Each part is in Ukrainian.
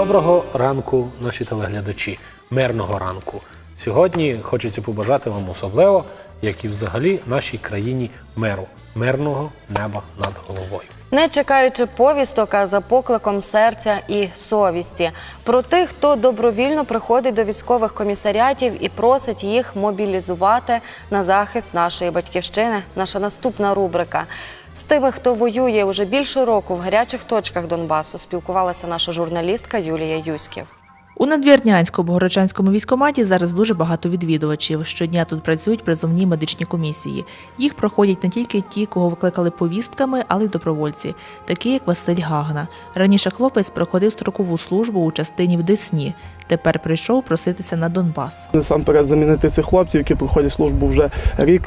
Доброго ранку, наші телеглядачі, мирного ранку. Сьогодні хочеться побажати вам особливо, як і взагалі нашій країні миру, мирного неба над головою. Не чекаючи повісток, а за покликом серця і совісті. Про тих, хто добровільно приходить до військових комісаріатів і просить їх мобілізувати на захист нашої батьківщини. Наша наступна рубрика. З тими, хто воює уже більше року в гарячих точках Донбасу, спілкувалася наша журналістка Юлія Юськів. У Надвірнянському Богородчанському військкоматі зараз дуже багато відвідувачів. Щодня тут працюють призовні медичні комісії. Їх проходять не тільки ті, кого викликали повістками, але й добровольці, такі як Василь Гагна. Раніше хлопець проходив строкову службу у частині в Десні. Тепер прийшов проситися на Донбас. Насамперед замінити цих хлопців, які проходять службу вже рік,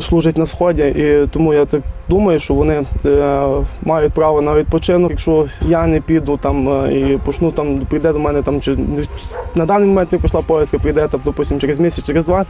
служать на сході. І тому я так думаю, що вони е, мають право на відпочинок. Якщо я не піду там е, і почну там, прийде до мене там чи на даний момент не пішла поїздка, прийде там, допустим, через місяць, через два,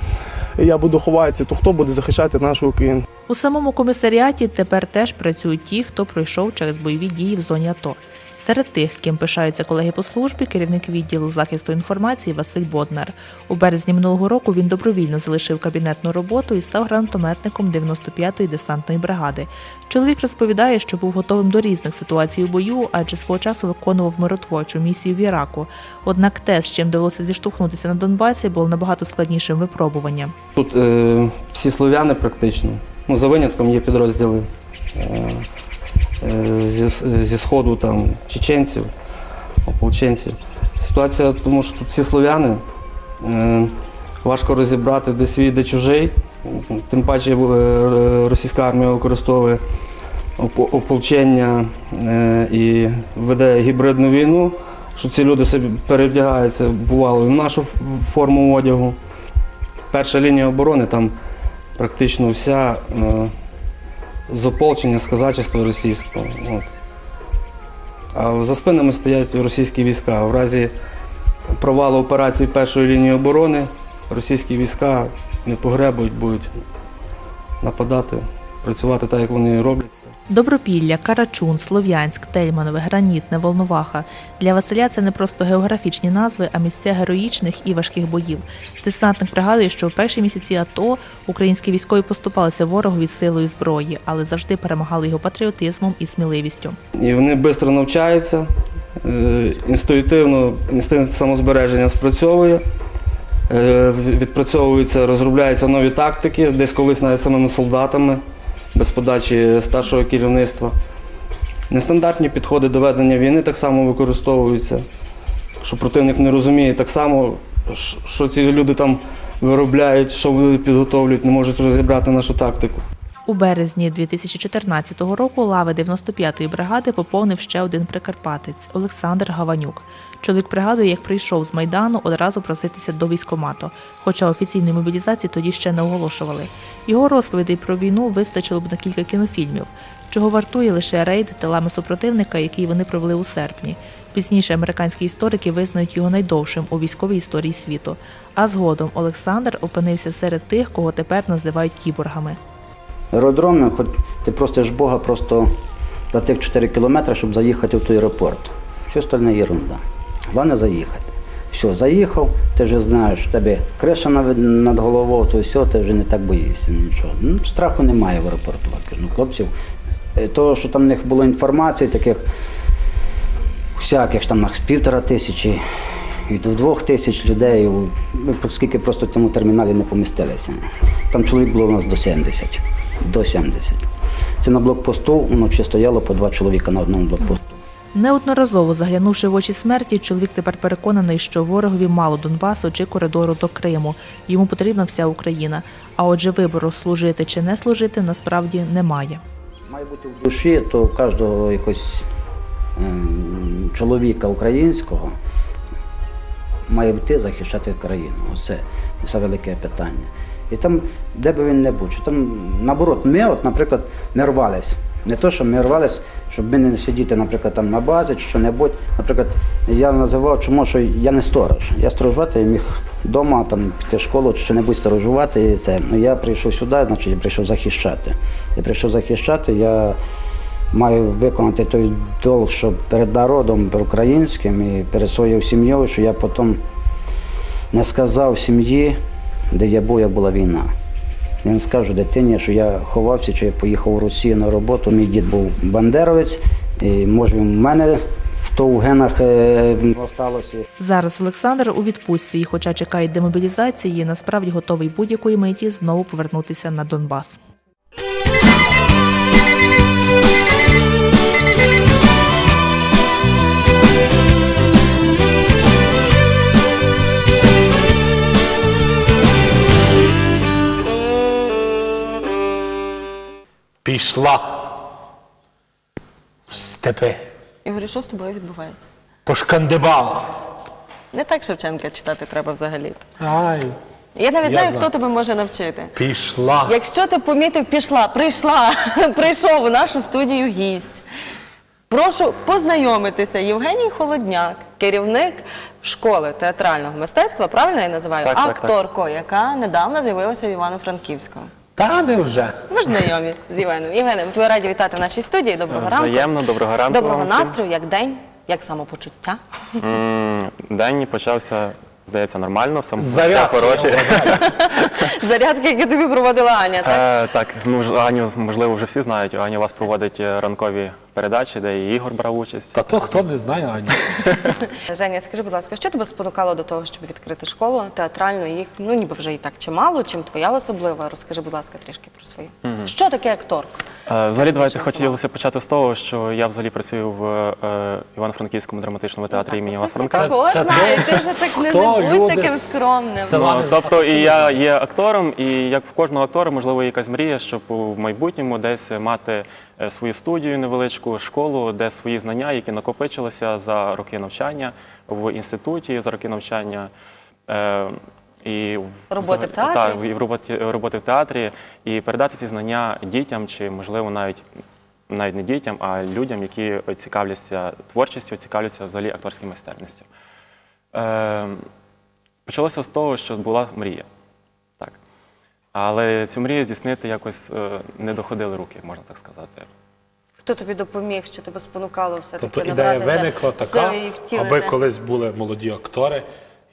і я буду ховатися, то хто буде захищати нашу Україну? У самому комісаріаті тепер теж працюють ті, хто пройшов через бойові дії в зоні АТО. Серед тих, ким пишаються колеги по службі, керівник відділу захисту інформації Василь Боднар. У березні минулого року він добровільно залишив кабінетну роботу і став гранатометником 95-ї десантної бригади. Чоловік розповідає, що був готовим до різних ситуацій у бою, адже свого часу виконував миротворчу місію в Іраку. Однак те, з чим довелося зіштовхнутися на Донбасі, було набагато складнішим випробуванням. Тут е, всі слов'яни практично. Ну, за винятком є підрозділи е, зі, зі сходу там чеченців, ополченців. Ситуація, тому що тут всі слов'яни. Е, важко розібрати, де свій, де чужий. Тим паче е, російська армія використовує ополчення е, і веде гібридну війну, що ці люди собі перевдягаються, бувало, в нашу форму одягу. Перша лінія оборони там практично вся з ополчення, з казачества російського. От. А за спинами стоять російські війська. В разі провалу операції першої лінії оборони російські війська не погребують, будуть нападати, працювати так, як вони роблять. Добропілля, Карачун, Слов'янськ, Тельманове, Гранітне, Волноваха. Для Василя це не просто географічні назви, а місця героїчних і важких боїв. Десантник пригадує, що в перші місяці АТО українські військові поступалися ворогові силою зброї, але завжди перемагали його патріотизмом і сміливістю. І вони швидко навчаються, е, інстинктивно, інстинкт самозбереження спрацьовує, е, відпрацьовуються, розробляються нові тактики, десь колись навіть самими солдатами, без подачі старшого керівництва. Нестандартні підходи до ведення війни так само використовуються, що противник не розуміє так само, що ці люди там виробляють, що вони підготовлюють, не можуть розібрати нашу тактику. У березні 2014 року лави 95-ї бригади поповнив ще один прикарпатець Олександр Гаванюк. Чоловік пригадує, як прийшов з Майдану одразу проситися до військомату, хоча офіційної мобілізації тоді ще не оголошували. Його розповідей про війну вистачило б на кілька кінофільмів, чого вартує лише рейд тилами супротивника, який вони провели у серпні. Пізніше американські історики визнають його найдовшим у військовій історії світу. А згодом Олександр опинився серед тих, кого тепер називають кіборгами. Аеродром, ну, хоч ти просиш Бога просто за тих 4 кілометри, щоб заїхати в той аеропорт. Все остальне ерунда. Головне заїхати. Все, заїхав, ти вже знаєш, тебе криша над, головою, то все, ти вже не так боїшся нічого. Ну, страху немає в аеропорту. Ну, хлопців, е, то, що там в них було інформації, таких всяких там з півтора тисячі і до двох тисяч людей, у- ми скільки просто в тому терміналі не помістилися. Там чоловік було у нас до 70. До 70. Це на блокпосту вночі стояло по два чоловіка на одному блокпосту. Неодноразово заглянувши в очі смерті, чоловік тепер переконаний, що ворогові мало Донбасу чи коридору до Криму. Йому потрібна вся Україна. А отже, вибору служити чи не служити насправді немає. Має бути в душі, то у кожного якось ем, чоловіка українського має йти захищати країну. Оце все велике питання. І там, де би він не був, чи там наоборот, ми, от, наприклад, ми рвались. Не то, що ми рвались, щоб ми не сидіти, наприклад, там на базі чи що-небудь. Наприклад, я називав, чому що я не сторож. Я сторожувати я міг вдома там, піти в школу чи що-небудь сторожувати. І це. Ну, я прийшов сюди, значить я прийшов захищати. Я прийшов захищати, я маю виконати той долг, щоб перед народом українським і перед своєю сім'єю, що я потім не сказав сім'ї, де я був, як була війна. Я не скажу дитині, що я ховався, що я поїхав в Росію на роботу. Мій дід був бандеровець, і може в мене в то в генах е, осталося. Зараз Олександр у відпустці, і хоча чекає демобілізації, насправді готовий будь-якої миті знову повернутися на Донбас. Пішла в степи, Ігорі, що з тобою відбувається? пошкандибала. Не так Шевченка читати треба взагалі. Ай, Я навіть Я знаю, знаю. хто тебе може навчити. пішла. Якщо ти помітив, пішла, прийшла, прийшов у нашу студію гість. Прошу познайомитися. Євгеній Холодняк, керівник школи театрального мистецтва, правильно я називаю? Так, так, так. Акторко, яка недавно з'явилася в Івано-Франківську. Та не вже. Ми ж знайомі з Євгеном. Євгене, ми тебе раді вітати в нашій студії. Доброго ранку. Взаємно, доброго ранку Доброго вам всім. настрою, як день, як самопочуття. М, День почався, здається, нормально, сам Зарядки, хороші. я. Зарядки, які тобі проводила Аня, так? Е, Так, ну ж, Аню, можливо, вже всі знають. Аня у вас проводить е, ранкові передачі, де і Ігор брав участь. Та то хто не знає, Аня. Женя, скажи, будь ласка, що тебе спонукало до того, щоб відкрити школу театральну? Їх ну ніби вже і так чимало, чим твоя особлива. Розкажи, будь ласка, трішки про свою. Що таке актор? Е, Взагалі, давайте чесно. хотілося почати з того, що я взагалі працюю в е, Івано-Франківському драматичному театрі імені Івана Ну, Це все Франка. Це знає, ти вже так не, хто не будь люди таким з скромним. села Ну, тобто і я є актором, і як в кожного актора, можливо, є якась мрія, щоб в майбутньому десь мати е, свою студію невеличку, школу, де свої знання, які накопичилися за роки навчання в інституті, за роки навчання. е, І Роботи в театрі. Так, і в роботі, роботи в театрі, і передати ці знання дітям, чи можливо навіть навіть не дітям, а людям, які цікавляться творчістю, цікавляться взагалі акторською майстерністю. Е, почалося з того, що була мрія. Але цю мрію здійснити якось е, не доходили руки, можна так сказати. Хто тобі допоміг, що тебе спонукало все таки Тобто ідея набратися виникла така, сили і втілити? аби колись були молоді актори,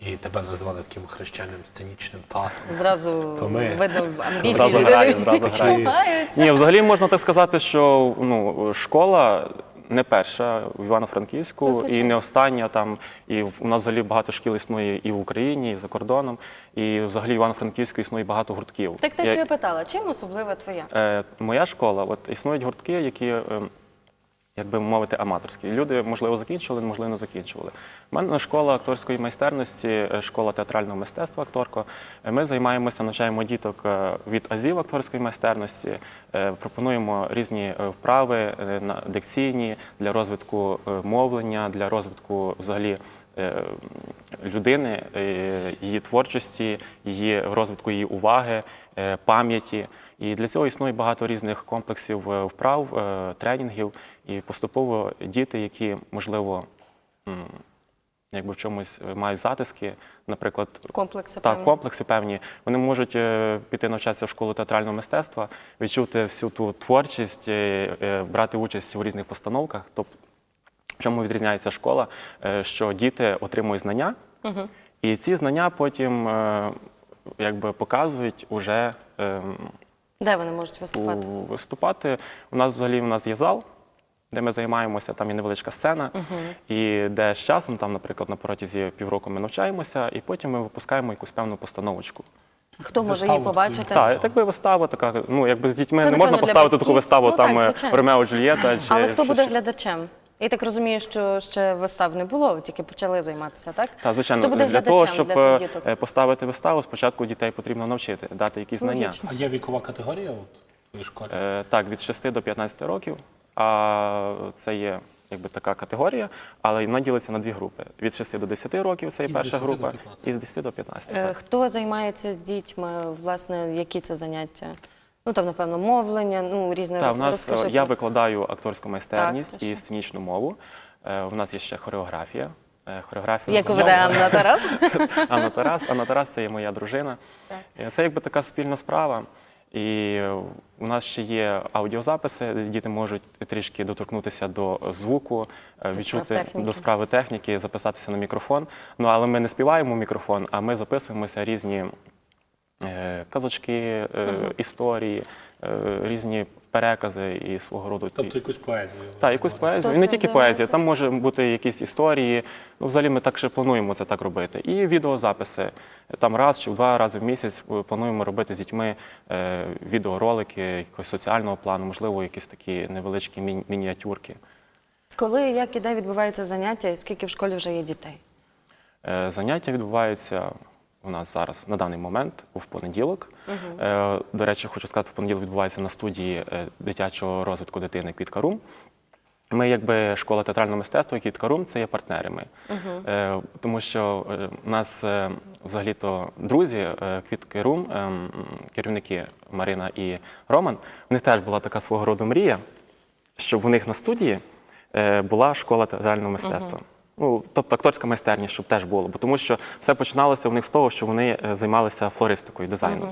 і тебе називали таким хрещеним сценічним татом. Зразу То ми- видно в амбіції Зразу людини граю, зразу граю. відчуваються. Ні, взагалі можна так сказати, що ну, школа не перша в Івано-Франківську Ну, і не остання. Там, і в- у нас взагалі багато шкіл існує і в Україні, і за кордоном. І взагалі в Івано-Франківську існує багато гуртків. Так те, Я- що я питала, чим особлива твоя? Е, моя школа, от існують гуртки, які, е, як би мовити, аматорські. Люди, можливо, закінчували, можливо, не закінчували. У мене школа акторської майстерності, е, школа театрального мистецтва акторко. Е, Ми займаємося, навчаємо діток е, від азів акторської майстерності, пропонуємо різні вправи на дикційні для розвитку мовлення, для розвитку взагалі. Людини, її творчості, її розвитку її уваги, пам'яті. І для цього існує багато різних комплексів е, вправ, е, тренінгів. І поступово діти, які, можливо, якби в чомусь е, мають затиски, наприклад, Комплекси так, певні. комплекси певні, вони можуть піти навчатися в школу театрального мистецтва, відчути всю ту творчість, брати участь у різних постановках. Тобто, в чому відрізняється школа, що діти отримують знання, і ці знання потім якби показують уже. Де вони можуть виступати? у- виступати. У нас взагалі у нас є зал, де ми займаємося, там є невеличка сцена, і де з часом, там, наприклад, на протязі півроку ми навчаємося, і потім ми випускаємо якусь певну постановочку. Хто може Виставу її побачити? Так, так би вистава така. Ну, якби з дітьми Це, не напевно, можна для поставити таку виставу, Ну, там так, е, звичайно. Ромео Джульєта. Чи Але хто щось- буде глядачем? Я так розумію, що ще вистав не було, ви тільки почали займатися, так? Та, звичайно, Хто буде для глядачем того, щоб для цих е, діток? е, поставити виставу, спочатку дітей потрібно навчити, дати якісь знання. Логічно. А є вікова категорія от, твоїй школі? Е, Так, від 6 до 15 років. А це є якби така категорія, але вона ділиться на дві групи: від 6 до 10 років це є І з перша 10 до група, 15. і з 10 до 15. Е, так. Хто займається з дітьми? Власне, які це заняття? Ну там, напевно, мовлення, ну різне Так, у нас е, розкажи. я викладаю акторську майстерність Так, і сценічну мову. Е, У нас є ще хореографія. Е, Хореографію Як веде Анна Тарас? Анна Тарас. Анна Тарас це є моя дружина. Е, Це якби така спільна справа. І у нас ще є аудіозаписи, де діти можуть трішки доторкнутися до звуку, е, До відчути справ техніки. до справи техніки, записатися на мікрофон. Ну але ми не співаємо в мікрофон, а ми записуємося різні е, казочки, е, історії, е, різні перекази і свого роду. Тобто якусь поезію. Так, якусь поезію. І не тільки поезія, там може бути якісь історії. Ну, взагалі ми так ще плануємо це так робити. І відеозаписи. Там раз чи два рази в місяць е, плануємо робити з дітьми е, відеоролики якогось соціального плану, можливо, якісь такі невеличкі міні- мініатюрки. Коли, як і де відбувається заняття, і скільки в школі вже є дітей? Е, Заняття відбуваються у нас зараз на даний момент в понеділок. Е, До речі, хочу сказати, в понеділок відбувається на студії е, дитячого розвитку дитини Квітка Рум. Ми, якби школа театрального мистецтва Квітка Рум, це є партнери. Ми. Е, тому що у нас взагалі-то друзі Квітки Рум, е, керівники Марина і Роман, у них теж була така свого роду мрія, щоб у них на студії була школа театрального мистецтва. Ну, тобто акторська майстерність, щоб теж було. Бо тому що все починалося у них з того, що вони е, займалися флористикою, дизайном.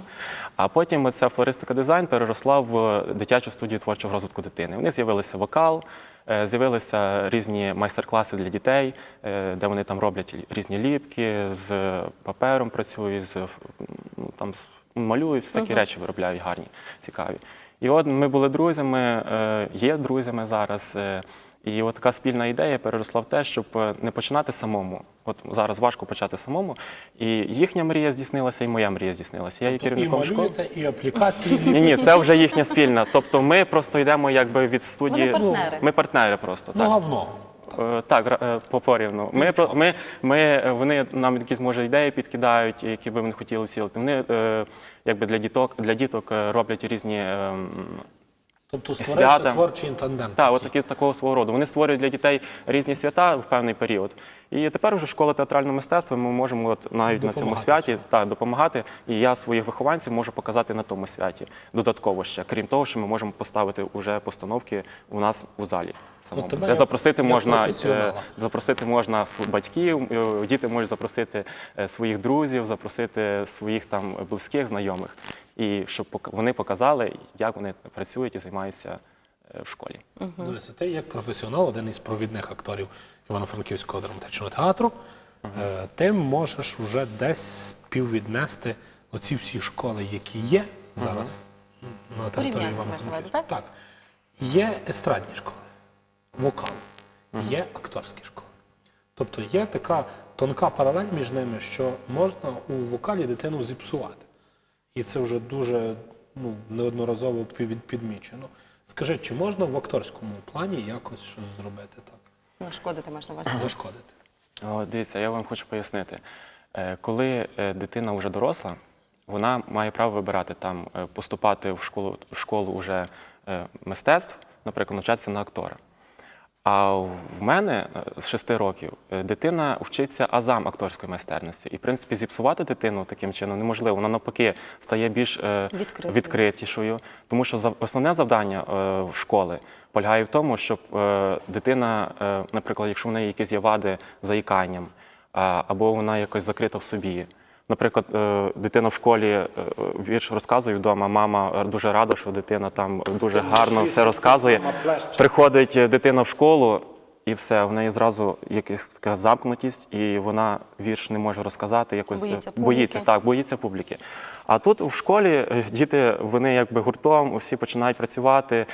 А потім ця флористика дизайн переросла в е, дитячу студію творчого розвитку дитини. У них з'явилися вокал, е, з'явилися різні майстер-класи для дітей, де вони там роблять різні ліпки, з папером працюють, з ну, там малюють, всякі речі виробляють гарні, цікаві. І от ми були друзями, є друзями зараз. І от така спільна ідея переросла в те, щоб е, не починати самому. От зараз важко почати самому. І їхня мрія здійснилася, і моя мрія здійснилася. Я є Тобто і керівником школи. малюєте, і аплікації. Ні, ні, це вже їхня спільна. Тобто ми просто йдемо якби від студії. Вони партнери. Ми партнери просто. Ну, Так. говно. Е, Так, е, попорівну. Ми, про- ми, ми, е, вони нам якісь може ідеї підкидають, які би вони хотіли втілити. Вони е, якби для діток, для діток е, роблять різні е, м, Тобто створився творчий тандем. та, от такі такого свого роду. Вони створюють для дітей різні свята в певний період. І тепер вже школа театрального мистецтва. Ми можемо от навіть на цьому святі так, допомагати. І я своїх вихованців можу показати на тому святі додатково ще. Крім того, що ми можемо поставити уже постановки у нас у залі. Самому. От тебе запросити як можна е, запросити можна батьків, е, діти можуть запросити е, своїх друзів, запросити своїх там близьких, знайомих, і щоб вони показали, як вони працюють і займаються е, в школі. Дивися, ти як професіонал, один із провідних акторів Івано-Франківського драматичного театру, е, ти можеш вже десь співвіднести оці всі школи, які є зараз на території так? Так. Є естрадні школи, вокал, є акторські школи. Тобто є така тонка паралель між ними, що можна у вокалі дитину зіпсувати. І це вже дуже ну, неодноразово підмічено. Скажи, чи можна в акторському плані якось щось зробити так? Ну, шкоди ти маєш на увазі. Зашкодити? О, дивіться, я вам хочу пояснити. Е, Коли е, дитина вже доросла, вона має право вибирати там е, поступати в школу в школу уже мистецтв, наприклад, навчатися на актора. А в мене е, з 6 років е, дитина вчиться азам акторської майстерності. І, в принципі, зіпсувати дитину таким чином неможливо. Вона навпаки стає більш е, Відкритою. відкритішою. Тому що основне завдання в школи полягає в тому, щоб дитина, наприклад, якщо в неї якісь є вади заїканням, або вона якось закрита в собі. Наприклад, е, дитина в школі е, вірш розказує вдома, мама дуже рада, що дитина там дуже гарно все розказує. Приходить дитина в школу, і все, в неї зразу якась така замкнутість, і вона вірш не може розказати, якось е, Боїться боїться, так, боїться публіки. А тут в школі діти, вони якби гуртом, всі починають працювати.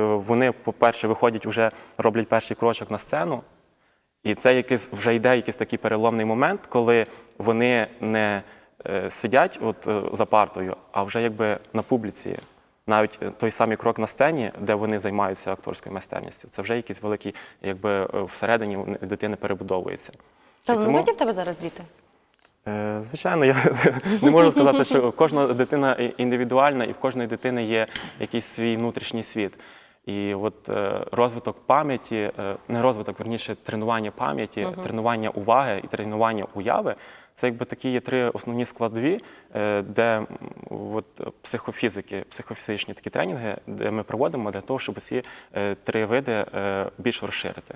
Вони, по-перше, виходять, вже роблять перший крочок на сцену. І це якийсь вже йде якийсь такий переломний момент, коли вони не е, сидять от, е, за партою, а вже якби на публіці. Навіть е, той самий крок на сцені, де вони займаються акторською майстерністю, це вже якийсь великий, якби всередині дитини перебудовується. І Талановиті в тебе зараз діти? Е, Звичайно, я не можу сказати, що кожна дитина індивідуальна, і в кожної дитини є якийсь свій внутрішній світ. І от е, розвиток пам'яті, е, не розвиток, верніше, тренування пам'яті, тренування уваги і тренування уяви це якби такі є три основні складові, е, де от, психофізики, психофізичні такі тренінги, де ми проводимо для того, щоб ці три види більш розширити.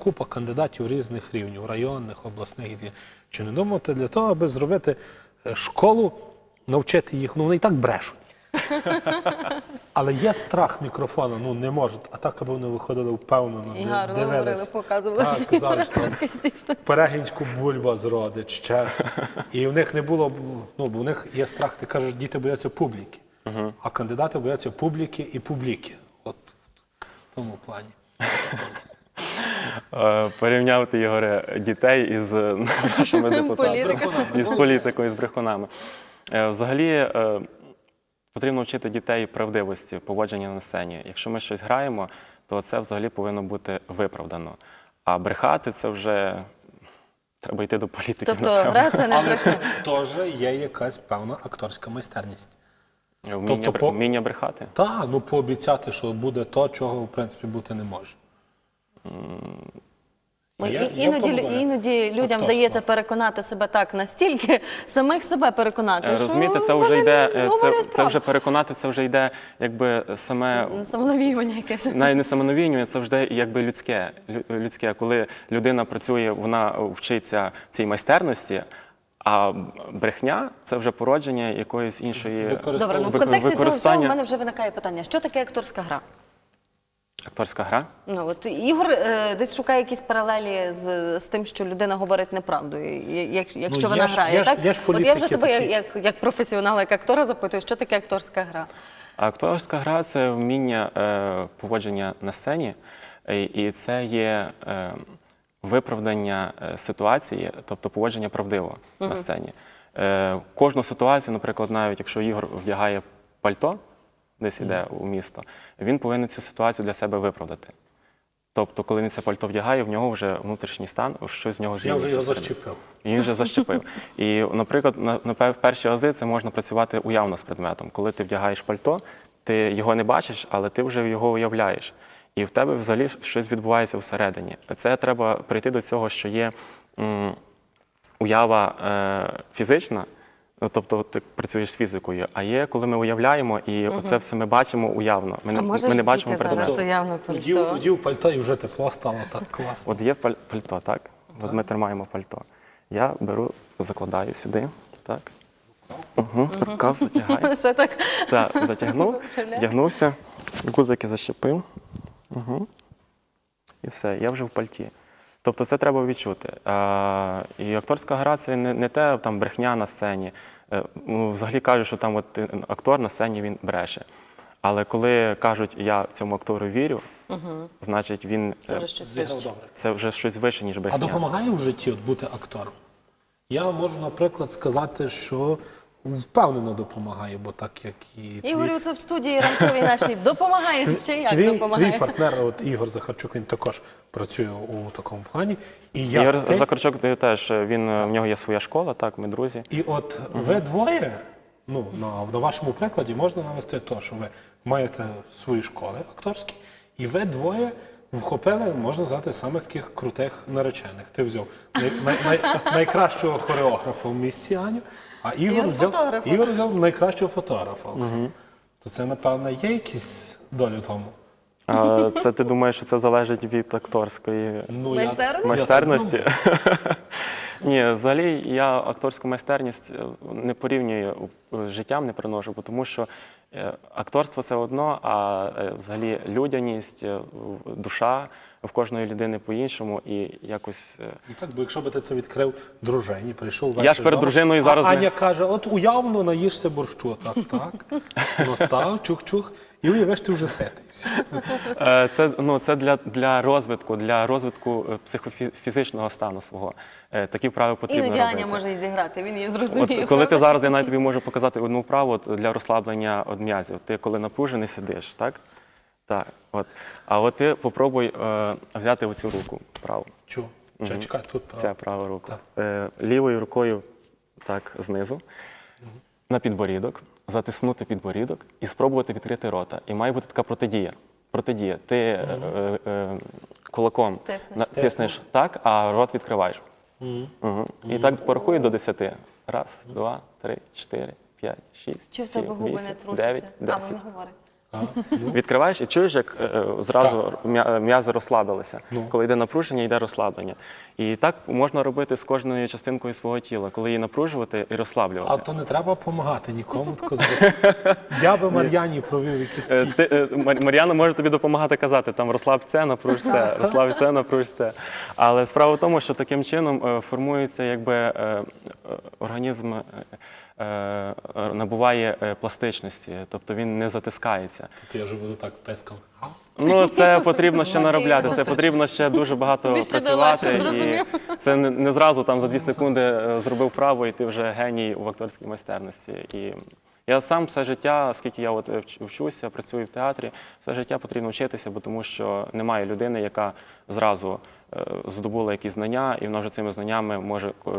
Купа кандидатів різних рівнів, районних, обласних. Чи не думаєте для того, аби зробити е, школу, навчити їх, ну вони і так брешуть. Але є страх мікрофона, ну не можуть. А так, аби вони виходили впевнено. І гарно говорили, показували Так, казали, що. Перегінську бульба зродить, ще щось. І в них не було, ну, бо в них є страх, ти кажеш, діти бояться публіки. А кандидати бояться публіки і публіки. От в тому плані. Е, Порівняти Ігоре дітей із е, нашими депутатами, із політикою, з брехунами. Е, Взагалі потрібно вчити дітей правдивості, поводження на сцені. Якщо ми щось граємо, то це взагалі повинно бути виправдано. А брехати це вже треба йти до політики. Тобто гра це не Але це теж є якась певна акторська майстерність. Вміння, тобто вміння брехати. Так, ну пообіцяти, що буде то, чого в принципі бути не може. Бо Я- і- я іноді, людям вдається переконати себе так настільки, самих себе переконати. Е, Розумієте, це вже йде, е, це, це вже переконати, це вже йде якби саме самонавіювання якесь. навіть не самонавінює, це вже якби людське. Людське. Коли людина працює, вона вчиться цій майстерності, а брехня це вже породження якоїсь іншої Добре, ну в контексті цього всього в мене вже виникає питання: що таке акторська гра? Акторська гра. Ну от Ігор е, десь шукає якісь паралелі з, з тим, що людина говорить неправду, як, якщо Ну, вона ж- грає. ж- так? є ж от я вже тебе як, такі. як, як професіонала, як актора запитую, що таке акторська гра? Акторська гра це вміння е, поводження на сцені, і, і це є е, виправдання е, ситуації, тобто поводження правдиво на сцені. Е, кожну ситуацію, наприклад, навіть якщо Ігор вдягає пальто, десь йде у місто, він повинен цю ситуацію для себе виправдати. Тобто, коли він це пальто вдягає, в нього вже внутрішній стан, щось з нього Я змінюється. вже його защепив. І він вже защепив. І, наприклад, на, на перші ази це можна працювати уявно з предметом. Коли ти вдягаєш пальто, ти його не бачиш, але ти вже його уявляєш. І в тебе взагалі щось відбувається всередині. Це треба прийти до цього, що є м, уява е, фізична. Ну, Тобто ти працюєш з фізикою, а є, коли ми уявляємо, і оце все ми бачимо уявно. Ми, А ми не бачимо зараз уявно Удів, пальто? удів пальто і вже тепло стало так класно. От є пальто, так? От ми тримаємо пальто. Я беру, закладаю сюди, так. Угу, рукав затягаю. Ще так. Так, затягнув, вдягнувся, гузики защепив. Угу. І все, я вже в пальті. Тобто це треба відчути. І акторська гра це не, не те там брехня на сцені. Е, ну, взагалі кажуть, що там от, е, актор на сцені він бреше. Але коли кажуть, я цьому актору вірю, значить він Це е, вже щось вище. це вже щось вище, ніж А допомагає в житті от бути актором? Я можу, наприклад, сказати, що впевнено допомагає, бо так як і твій, Ігорю, це в студії ранковій нашій допомагає ще як твій, допомагає. твій партнер, от Ігор Захарчук, він також працює у такому плані. І як Ігор ти, Закарчук ти теж він е, в нього є своя школа, так, ми друзі. І от ви двоє, ну на, на вашому прикладі можна навести те, що ви маєте свої школи акторські, і ви двоє вхопили, можна сказати, самих таких крутих наречених. Ти взяв най, най, най, найкращого хореографа в місті Аню, а Ігор Ігор взяв. Ігор взяв найкращого фотографа. Оксану. То це, напевно, є якісь долі в тому. А, це ти думаєш, що це залежить від акторської Ну, Майстерності? майстерності? Ні, взагалі я акторську майстерність е, не порівнюю життям, не приношу, бо тому що е, акторство це одно, а е, взагалі людяність, е, душа в кожної людини по-іншому і якось. Ну так, бо якщо би ти це відкрив дружині, прийшов Я ввечері ж перед дружиною зараз а не- Аня каже: от уявно наїшся борщу. Так, так. Настав, чух-чух, і уявиш, ти вже ситий. Це, ну, це для, для розвитку, для розвитку психофізичного стану свого. Такі вправи потрібно Іноді робити. Аня може і зіграти, він її От коли ти зараз, я навіть тобі можу показати одну вправу для розслаблення от м'язів. Ти коли напружений сидиш, так? Так. От. А от ти попробуй е, взяти оцю руку праву. Чу. Чекай, чекай, тут Ця права рука. Е, лівою рукою так знизу, на підборідок, затиснути підборідок і спробувати відкрити рота. І має бути така протидія. Протидія. Ти е, е, е, кулаком Тиснеш. на- тиснеш так, а рот відкриваєш. Угу. І так порахуй до 10. Раз, два, три, чотири, п'ять, шість, Чи в сім, тебе губи не вісім, трусяться? А, десять. вони говорять. Відкриваєш і чуєш, як е, зразу м'я- м'язи розслабилися. Ну. Коли йде напруження, йде розслаблення. І так можна робити з кожною частинкою свого тіла, коли її напружувати і розслаблювати. А то не треба допомагати нікому. тако зробити. Я би Мар'яні провів якісь Е, такі. Ти, е, Мар- Мар'яна може тобі допомагати казати, там розслаб це, напруж це, розслаб це, напруж це. Але справа в тому, що таким чином е, формується якби е, е, організм. е, е, Набуває е, пластичності, тобто він не затискається. Тут я вже буду так песком. Ну, це потрібно ще наробляти. Це потрібно ще дуже багато працювати. І це не, не зразу там за дві секунди е, зробив право, і ти вже геній в акторській майстерності. І я сам все життя, скільки я от е, вчуся, працюю в театрі, все життя потрібно вчитися, бо тому що немає людини, яка зразу е, здобула якісь знання, і вона вже цими знаннями може е,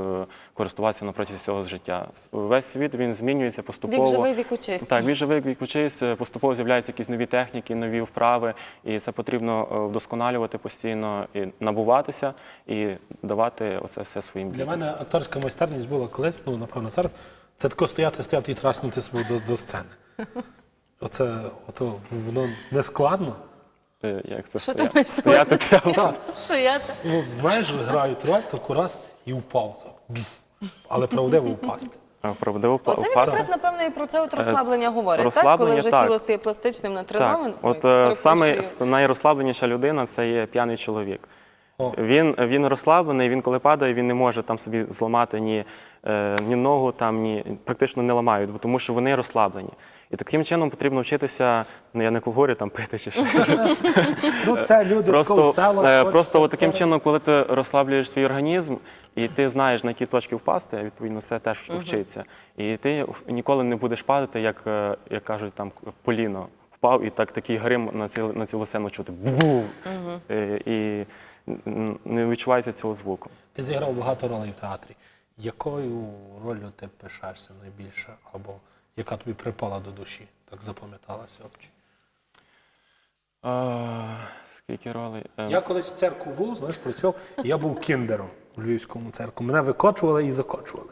користуватися на протязі всього життя. Весь світ він змінюється поступово. Вік живий, вік учись. Так, він живий вік учись, поступово з'являються якісь нові техніки, нові вправи, і це потрібно е, вдосконалювати постійно і набуватися і давати оце все своїм Для мене акторська майстерність була колись, ну напевно зараз. Це тако стояти, стояти і траснути себе до, до сцени. Оце ото воно не складно. Е, Як це Що ти стоя- маєш на стояти увазі? треба. Ну, знаєш, грають роль, таку раз і впав. так. Але правдиво впасти. А, Правдиво Оце він впасти. якраз, напевно, і про це от розслаблення Е, говорить, так? розслаблення, Коли вже так. тіло стає пластичним, Так, натренованим. от Ой, е, саме с- найрозслабленіша людина це є п'яний чоловік. О. Він, він розслаблений, він коли падає, він не може там собі зламати ні, е, ні ногу, там, ні, практично не ламають, бо тому що вони розслаблені. І таким чином потрібно вчитися, ну я не говорю там пити чи що. Ну, це люди Просто, в селах. е, просто от таким чином, коли ти розслаблюєш свій організм, і ти знаєш, на які точки впасти, а відповідно це теж вчиться. І ти ніколи не будеш падати, як, е, як кажуть, там поліно впав, і так такий грим на цілу, на цілу сцену чути. Бу! Е, І не відчувається цього звуку. Ти зіграв багато ролей в театрі. Якою ролью ти пишаєшся найбільше, або яка тобі припала до душі, так запам'яталася обчі? А, скільки ролей? Е, Я колись в церкву був, знаєш, працював, і я був кіндером у Львівському церкві. Мене викочували і закочували.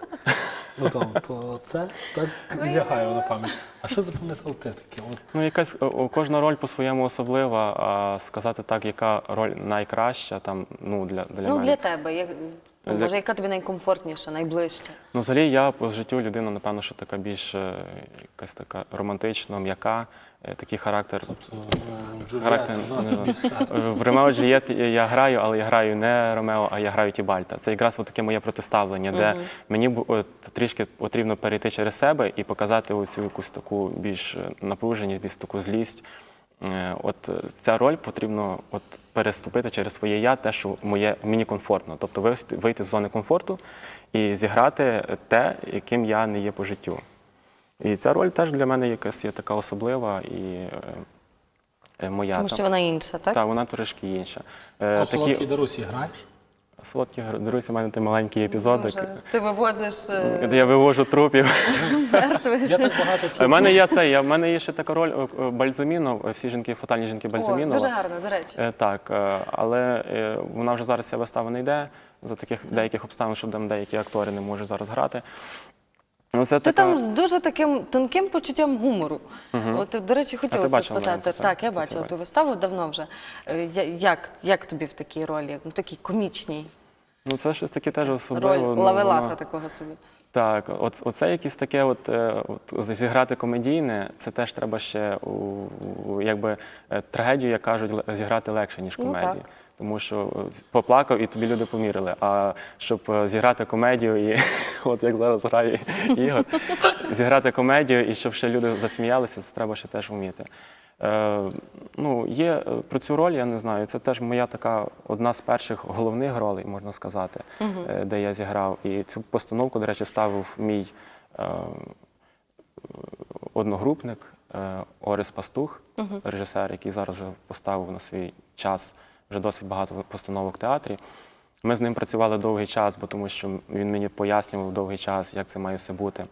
Ну, там, то це так лягає на пам'ять. А що запам'ятав ти таке? От, Ну, якась о, кожна роль по-своєму особлива, а сказати так, яка роль найкраща там, ну, для, для Ну, мене. для тебе, як, ну, Для- може, яка тобі найкомфортніша, найближча? Ну, взагалі, я по життю людина, напевно, що така більш е, якась така романтична, м'яка, е, такий характер. Характер Джульєтта, ну, ну, в Ромео Джульєт я граю, але я граю не Ромео, а я граю Тібальта. Це якраз от таке моє протиставлення, де мені бу- от, трішки потрібно перейти через себе і показати оцю якусь таку більш е, напруженість, більш таку злість. Е, От е, ця роль потрібно от переступити через своє я, те, що моє мені комфортно. Тобто вийти, з зони комфорту і зіграти те, яким я не є по життю. І ця роль теж для мене якась є така особлива і е, моя. Тому там. що вона інша, так? Так, вона трошки інша. А Такі... солодкій такі Дарусі граєш? Солодкі Дивися, в мене той маленький епізодик. Боже, ти вивозиш е, де Я вивожу трупів. Я так багато У мене є це. Я, в мене є ще така роль е, е, Бальзамінов, е, всі жінки, фатальні жінки О, Бальзамінова. дуже гарно, до речі. Е, Так, е, але е, вона вже зараз ця вистава не йде за таких деяких обставин, що там деякі актори не можуть зараз грати. Ну, це Ти така- там з дуже таким тонким почуттям гумору. От, до речі, бачила спитати. Так, так, я бачила ту виставу давно вже. Е, я- Як, як тобі в такій ролі, в такій комічній Ну, це щось таке теж роль особливе. ну, лавеласа воно- такого собі? Так, от, оце якесь таке, от, е, от зіграти комедійне, це теж треба ще у, у якби е, трагедію, як кажуть, ле- зіграти легше, ніж Ну, комедію. так. Тому що е, поплакав і тобі люди помірили. А щоб е, зіграти комедію, і от як зараз грає Ігор, зіграти комедію і щоб ще люди засміялися, це треба ще теж вміти. Е, ну, є е, про цю роль, я не знаю. Це теж моя така одна з перших головних ролей, можна сказати, е, де я зіграв. І цю постановку, до речі, ставив мій е, одногрупник е, Орис Пастух, режисер, який зараз вже поставив на свій час вже досить багато постановок в театрі. Ми з ним працювали довгий час, бо тому що він мені пояснював довгий час, як це має все бути,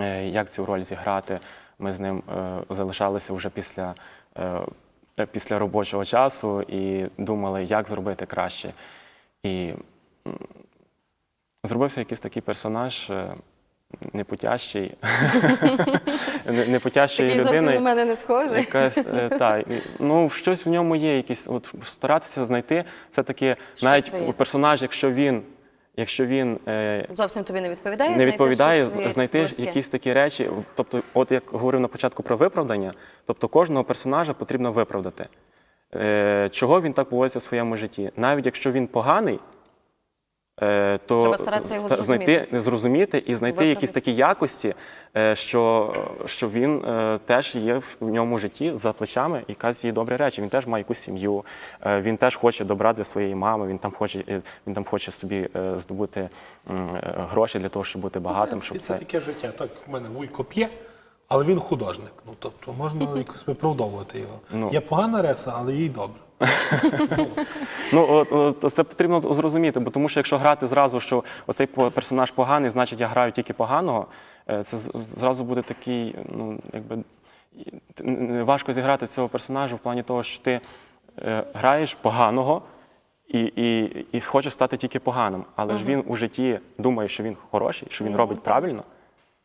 е, як цю роль зіграти. Ми з ним е, залишалися вже після, е, після робочого часу і думали, як зробити краще. І зробився якийсь такий персонаж, е, непутящий, не- Такий зовсім на мене не схожий. Якась, е, та, і, ну, щось в ньому є, якісь, от, старатися знайти все-таки, навіть своє. у персонаж, якщо він, якщо він е, Зовсім тобі не відповідає. не знайти відповідає, щось своє знайти якісь такі речі. Тобто, от як говорив на початку про виправдання, тобто кожного персонажа потрібно виправдати. Е, чого він так поводиться в своєму житті? Навіть якщо він поганий, то Треба старатися його ста- знайти, зрозуміти і знайти Виправдати. якісь такі якості, е, що, що він е, теж є в ньому житті за плечами якась є добрі речі. Він теж має якусь сім'ю, е, він теж хоче добра для своєї мами, він там хоче, е, він там хоче собі е, здобути м, е, гроші для того, щоб бути багатим, В щоб це. це таке життя. Так, в мене вуйко п'є, але він художник. Ну, тобто можна якось виправдовувати його. Ну. Є погана риса, але їй добре. Ну от, от, це потрібно зрозуміти, бо тому що якщо грати зразу, що оцей персонаж поганий, значить я граю тільки поганого, е, це зразу буде такий, ну якби важко зіграти цього персонажа в плані того, що ти е, граєш поганого. І, і, і хоче стати тільки поганим, але ж він у житті думає, що він хороший, що він робить правильно,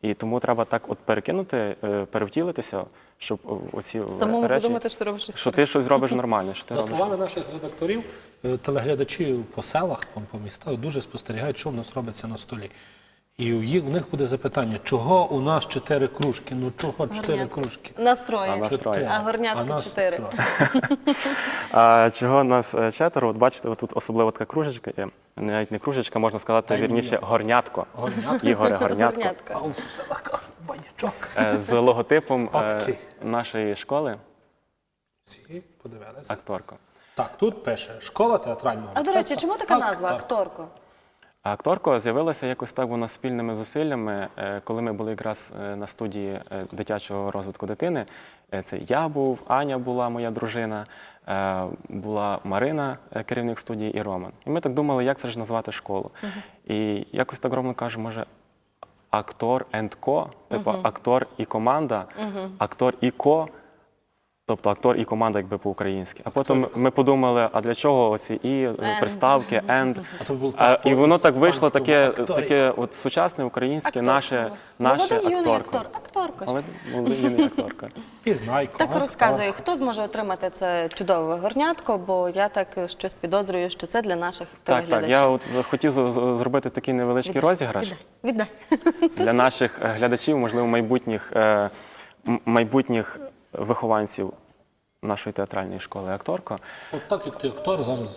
і тому треба так от перекинути, е, перевтілитися, щоб оці Самому речі, подумати, що ти робиш щось що ти щось робиш нормально. Що ти За робиш словами наших редакторів, е, телеглядачі по селах, по містах дуже спостерігають, що в нас робиться на столі. І у їх, у них буде запитання, чого у нас чотири кружки? Ну чого чотири кружки? Настрої. А нас Чотири. троє. А горнятко нас чотири. троє. А чого нас е, четверо? От бачите, тут особливо така кружечка є. Навіть не кружечка, можна сказати, Та вірніше, горнятко. Горнятко. Ігоре Горнятко. Горнятко. А у селах кажуть, банячок. Е, З логотипом е, Отки. нашої школи Всі подивилися. акторко. Так, тут пише школа театрального А до речі, чому така назва Актор. акторко? А акторка з'явилася якось так вона спільними зусиллями, е, коли ми були якраз е, на студії е, дитячого розвитку дитини. Це я був, Аня була моя дружина, була Марина, керівник студії, і Роман. І ми так думали, як це ж назвати школу. І якось так Роман каже, може. Актор and ко, типу актор і команда, актор і ко, тобто актор і команда, якби по-українськи. А потім ми подумали, а для чого оці і е, приставки, and. А то було і воно так вийшло таке, таке от сучасне українське, наше, наше Молодий юний актор. Акторко. Але молодий юний акторка. Пізнайко. Так актор. розказує, хто зможе отримати це чудове горнятко, бо я так щось підозрюю, що це для наших Так, так. Я от хотів зробити такий невеличкий розіграш Віддай, віддай. для наших е, глядачів, можливо, майбутніх, е, майбутніх вихованців нашої театральної школи акторка. От так, як ти актор, зараз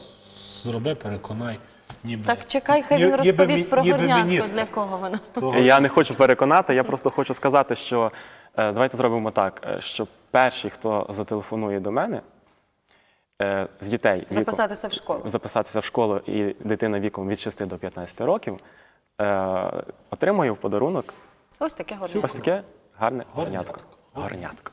зроби, переконай. Ніби. Так чекай, хай він розповість про міністр. для кого воно. Я не хочу переконати, я просто хочу сказати, що е, давайте зробимо так, е, що перший, хто зателефонує до мене е, з дітей віком, в школу. записатися в школу і дитина віком від 6 до 15 років, е, отримує в подарунок Ось таке горнятко. ось таке гарне горнятко. Горнятко.